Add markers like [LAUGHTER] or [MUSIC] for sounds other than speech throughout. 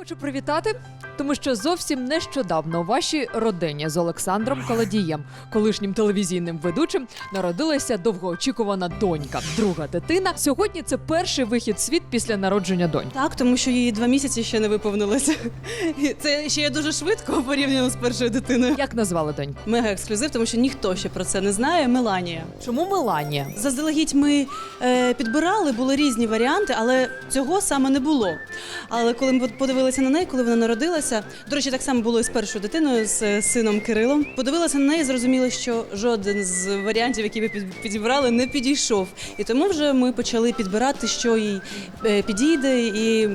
Хочу привітати, тому що зовсім нещодавно у вашій родині з Олександром Колодієм, колишнім телевізійним ведучим, народилася довгоочікувана донька, друга дитина. Сьогодні це перший вихід в світ після народження доньки. Так, тому що їй два місяці ще не виповнилося. Це ще є дуже швидко порівняно з першою дитиною. Як назвали доньку? Мега ексклюзив, тому що ніхто ще про це не знає. Меланія. Чому Меланія? Заздалегідь ми е, підбирали, були різні варіанти, але цього саме не було. Але коли ми подивилися на неї, коли вона народилася, до речі, так само було і з першою дитиною, з е, сином Кирилом. Подивилася на неї, і зрозуміли, що жоден з варіантів, які ми підібрали, не підійшов. І тому вже ми почали підбирати, що їй е, підійде, і е,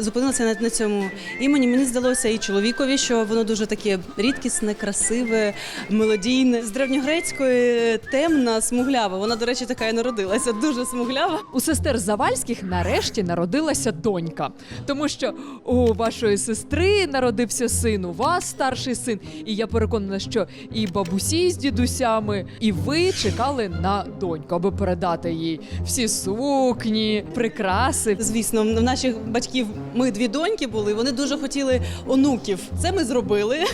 зупинилися на, на цьому імені. Мені здалося і чоловікові, що воно дуже таке рідкісне, красиве, мелодійне. З древньогрецької темна, смуглява. Вона, до речі, така і народилася. Дуже смуглява. У сестер Завальських нарешті народилася донька, тому що у вашої сестри народився син, у вас старший син. І я переконана, що і бабусі з дідусями, і ви чекали на доньку, аби передати їй всі сукні, прикраси. Звісно, в наших батьків ми дві доньки були. Вони дуже хотіли онуків. Це ми зробили. [LAUGHS]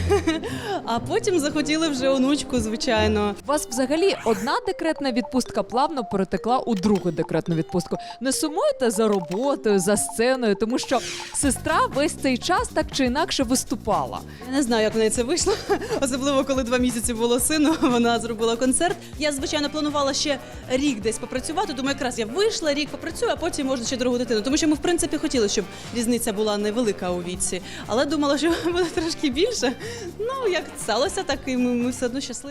А потім захотіли вже онучку, звичайно. У вас взагалі одна декретна відпустка плавно перетекла у другу декретну відпустку. Не сумуєте за роботою, за сценою, тому що сестра весь цей час так чи інакше виступала. Я не знаю, як в неї це вийшло, особливо коли два місяці було сину. Вона зробила концерт. Я звичайно планувала ще рік десь попрацювати. Думаю, якраз я вийшла, рік попрацюю, а потім можна ще другу дитину. Тому що ми в принципі хотіли, щоб різниця була невелика у віці, але думала, що [LAUGHS] буде трошки більше. Ну як сталося, так і ми, ми все одно щасливі.